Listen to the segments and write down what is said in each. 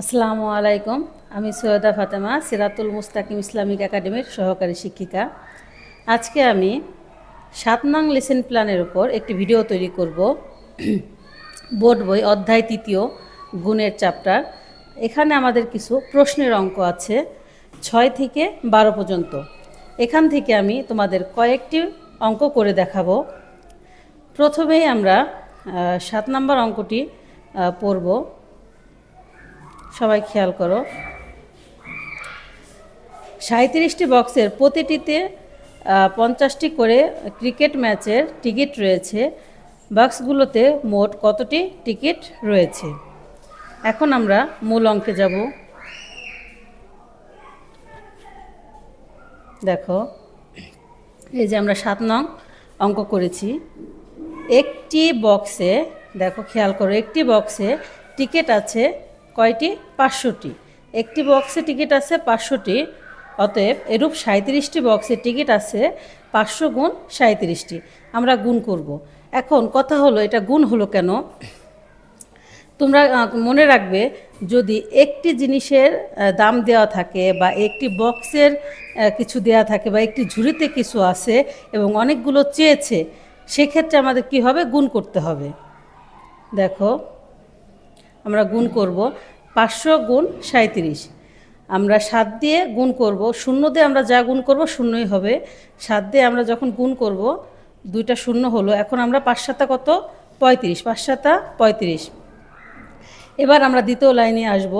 আসসালামু আলাইকুম। আমি সৈয়দা ফাতেমা, সিরাতুল মুস্তাকিম ইসলামিক একাডেমির সহকারী শিক্ষিকা। আজকে আমি সাত নং লেসেন প্ল্যানের উপর একটি ভিডিও তৈরি করব। বোর্ড বই, অধ্যায় তৃতীয়, গুণের চ্যাপ্টার। এখানে আমাদের কিছু প্রশ্নের অঙ্ক আছে, ছয় থেকে বারো পর্যন্ত। এখান থেকে আমি তোমাদের কয়েকটি অঙ্ক করে দেখাবো। প্রথমেই আমরা সাত নম্বর অঙ্কটি পড়ব। সবাই খেয়াল করো। সাঁত্রিশটি বক্সের প্রতিটিতে পঞ্চাশটি করে ক্রিকেট ম্যাচের টিকিট রয়েছে। বক্সগুলোতে মোট কতটি টিকিট রয়েছে? এখন আমরা মূল অঙ্কে যাব। দেখো, এই যে আমরা সাত নং অঙ্ক করেছি। একটি বক্সে, দেখো খেয়াল করো, একটি বক্সে টিকিট আছে কয়টি? পাঁচশোটি। একটি বক্সে টিকিট আছে পাঁচশোটি, অতএব এরূপ সাঁত্রিশটি বক্সে টিকিট আছে পাঁচশো গুণ সাঁত্রিশটি আমরা গুণ করব। এখন কথা হলো, এটা গুণ হলো কেন? তোমরা মনে রাখবে, যদি একটি জিনিসের দাম দেওয়া থাকে বা একটি বক্সের কিছু দেওয়া থাকে বা একটি ঝুড়িতে কিছু আছে এবং অনেকগুলো চেয়েছে, সেক্ষেত্রে আমাদের কি হবে? গুণ করতে হবে। দেখো আমরা গুণ করব পাঁচশো গুণ সাঁত্রিশ আমরা সাত দিয়ে গুণ করব, শূন্য দিয়ে আমরা যা গুণ করব শূন্যই হবে। সাত দিয়ে আমরা যখন গুণ করব, দুইটা শূন্য হলো। এখন আমরা পাঁচ সাতা কত? পঁয়ত্রিশ। পাঁচ সাতা পঁয়ত্রিশ। এবার আমরা দ্বিতীয় লাইনে আসব।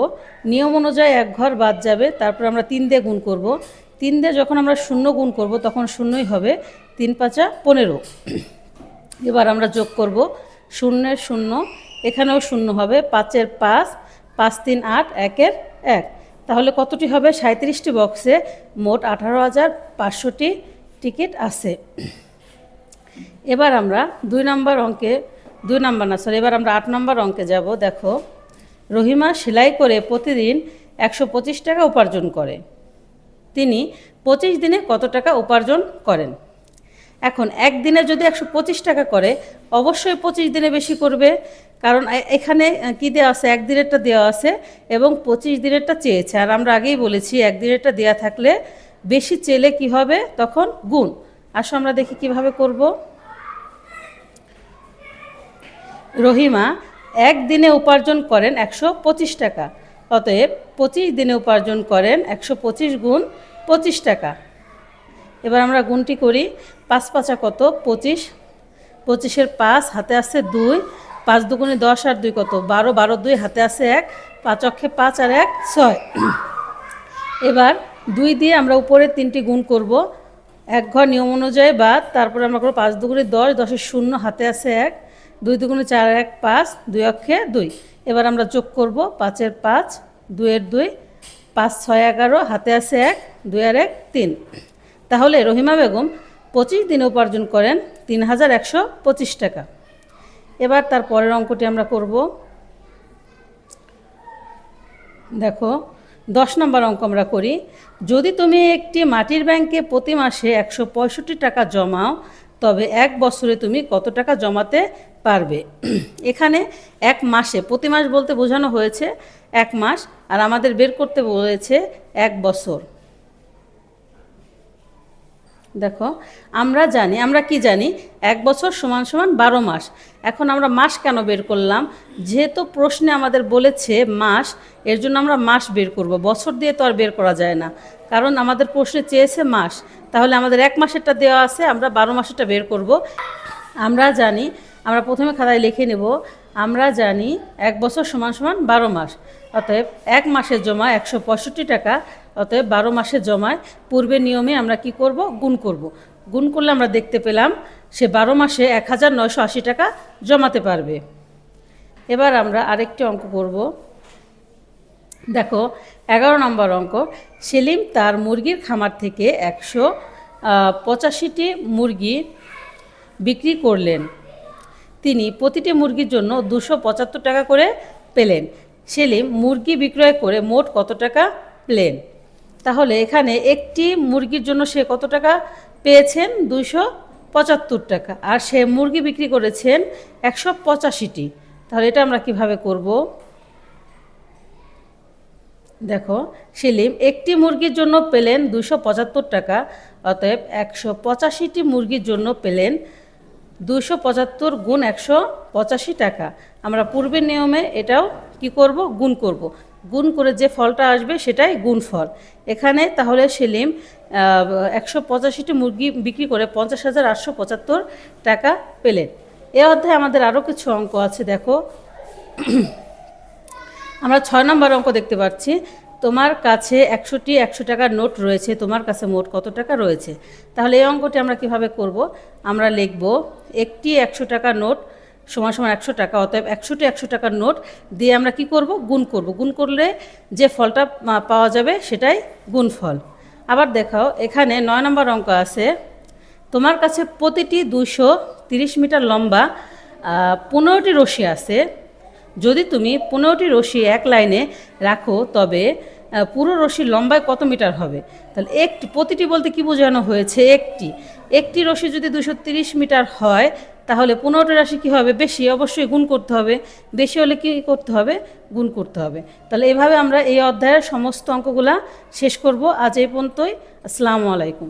নিয়ম অনুযায়ী এক ঘর বাদ যাবে, তারপর আমরা তিন দিয়ে গুণ করব। তিন দিয়ে যখন আমরা শূন্য গুণ করব, তখন শূন্যই হবে। তিন পাঁচা পনেরো। এবার আমরা যোগ করব। শূন্যের শূন্য এখানেও শূন্য হবে, পাঁচের পাঁচ পাঁচ তিন আট, একের এক। তাহলে কতটি হবে? সাঁত্রিশটি বক্সে মোট আঠারো হাজার পাঁচশোটি টিকিট আছে। এবার আমরা দুই নম্বর অঙ্কে, দুই নম্বর না সরি এবার আমরা আট নম্বর অঙ্কে যাব। দেখো, রহিমা সেলাই করে প্রতিদিন একশো পঁচিশ টাকা উপার্জন করে। তিনি পঁচিশ দিনে কত টাকা উপার্জন করেন? এখন একদিনে যদি একশো পঁচিশ টাকা করে, অবশ্যই পঁচিশ দিনে বেশি করবে। কারণ এখানে কি দেওয়া আছে? একদিনেরটা দেওয়া আছে এবং পঁচিশ দিনেরটা চেয়েছে। আর আমরা আগেই বলেছি, একদিনেরটা দেওয়া থাকলে বেশি চেলে কি হবে? তখন গুণ। আসো আমরা দেখি কীভাবে করব। রহিমা, একদিনে উপার্জন করেন একশো পঁচিশ টাকা। অতএব পঁচিশ দিনে উপার্জন করেন একশো পঁচিশ গুণ পঁচিশ টাকা। এবার আমরা গুণটি করি পাঁচ পাঁচা কত? পঁচিশ। পঁচিশের পাঁচ, হাতে আছে দুই। পাঁচ দুগুণে দশ আর দুই কত? বারো। বারো দুই, হাতে আছে এক। পাঁচ অক্ষে পাঁচ আর এক, ছয়। এবার দুই দিয়ে আমরা উপরে তিনটি গুণ করব। এক ঘর নিয়ম অনুযায়ী বাদ তারপরে আমরা করব পাঁচ দুগুণে দশ দশের শূন্য, হাতে আছে এক। দুই দুগুণে চার এক, পাঁচ, দুই অক্ষে দুই। এবার আমরা যোগ করব পাঁচের পাঁচ, দুইয়ের দুই। পাঁচ, ছয়, এগারো, হাতে আছে এক, দুই আর এক, তিন। তাহলে রহিমা বেগম পঁচিশ দিনে উপার্জন করেন তিন হাজার একশো পঁচিশ টাকা। এবার তার পরের অঙ্কটি আমরা করব। দেখো, দশ নম্বর অঙ্ক আমরা করি। যদি তুমি একটি মাটির ব্যাংকে প্রতি মাসে একশো পঁয়ষট্টি টাকা জমাও, তবে এক বছরে তুমি কত টাকা জমাতে পারবে? এখানে এক মাসে, প্রতি মাস বলতে বোঝানো হয়েছে এক মাস, আর আমাদের বের করতে বলেছে এক বছর। দেখো, আমরা জানি, আমরা কি জানি? এক বছর সমান সমান বারো মাস। এখন আমরা মাস কেন বের করলাম? যেহেতু প্রশ্নে আমাদের বলেছে মাস, এর জন্য আমরা মাস বের করব। বছর দিয়ে তো আর বের করা যায় না। কারণ আমাদের প্রশ্নে চেয়েছে মাস। তাহলে আমাদের এক মাসেরটা দেওয়া আছে, আমরা বারো মাসেরটা বের করব। আমরা জানি, আমরা প্রথমে খাতায় লিখে নেব, আমরা জানি এক বছর সমান সমান বারো মাস। অতএব এক মাসের জমা একশো পঁয়ষট্টি টাকা অতএব বারো মাসে জমায়, পূর্বে নিয়মে আমরা কি করব? গুণ করব। গুণ করলে আমরা দেখতে পেলাম, সে বারো মাসে এক হাজার নয়শো আশি টাকা জমাতে পারবে। এবার আমরা আরেকটি অঙ্ক করব। দেখো, এগারো নম্বর অঙ্ক, সেলিম তার মুরগির খামার থেকে একশো পঁচাশিটি মুরগি বিক্রি করলেন। তিনি প্রতিটি মুরগির জন্য দুশো পঁচাত্তর টাকা করে পেলেন। সেলিম মুরগি বিক্রয় করে মোট কত টাকা পেলেন? তাহলে এখানে একটি মুরগির জন্য সে কত টাকা পেয়েছেন? দুশো পঁচাত্তর টাকা। আর সে মুরগি বিক্রি করেছেন একশো পঁচাশিটি। তাহলে এটা আমরা কীভাবে করব? দেখো সেলিম একটি মুরগির জন্য পেলেন দুশো পঁচাত্তর টাকা, অতএব একশো পঁচাশিটি মুরগির জন্য পেলেন দুশো পঁচাত্তর গুণ একশো পঁচাশি টাকা। আমরা পূর্বের নিয়মে এটাও কি করব? গুণ করব। গুণ করে যে ফলটা আসবে সেটাই গুণ ফল এখানে তাহলে সেলিম একশো পঁচাশিটি মুরগি বিক্রি করে পঞ্চাশ হাজার আটশো পঁচাত্তর টাকা পেলেন। এ অধ্যায়ে আমাদের আরও কিছু অঙ্ক আছে, দেখো। আমরা ছয় নম্বর অঙ্ক দেখতে পাচ্ছি। তোমার কাছে একশোটি একশো টাকার নোট রয়েছে, তোমার কাছে মোট কত টাকা রয়েছে? তাহলে এই অঙ্কটি আমরা কীভাবে করব? আমরা লিখব, একটি একশো টাকার নোট সমান সমান একশো টাকা, অতএব একশোটি একশো টাকার নোট দিয়ে আমরা কি করব? গুণ করব। গুণ করলে যে ফলটা পাওয়া যাবে সেটাই গুণফল। আবার দেখাও, এখানে নয় নম্বর অঙ্ক আছে। তোমার কাছে প্রতিটি দুশো তিরিশ মিটার লম্বা পনেরোটি রশি আছে। যদি তুমি পনেরোটি রশি এক লাইনে রাখো, তবে পুরো রশির লম্বায় কত মিটার হবে? তাহলে একটি, প্রতিটি বলতে কি বোঝানো হয়েছে? একটি। একটি রশি যদি দুশো মিটার হয়, তাহলে পনেরোটা রাশি কী হবে? বেশি, অবশ্যই গুণ করতে হবে। বেশি হলে কি করতে হবে? গুণ করতে হবে। তাহলে এভাবে আমরা এই অধ্যায়ের সমস্ত অঙ্কগুলা শেষ করব। আজ এই পর্যন্তই। আসসালামু আলাইকুম।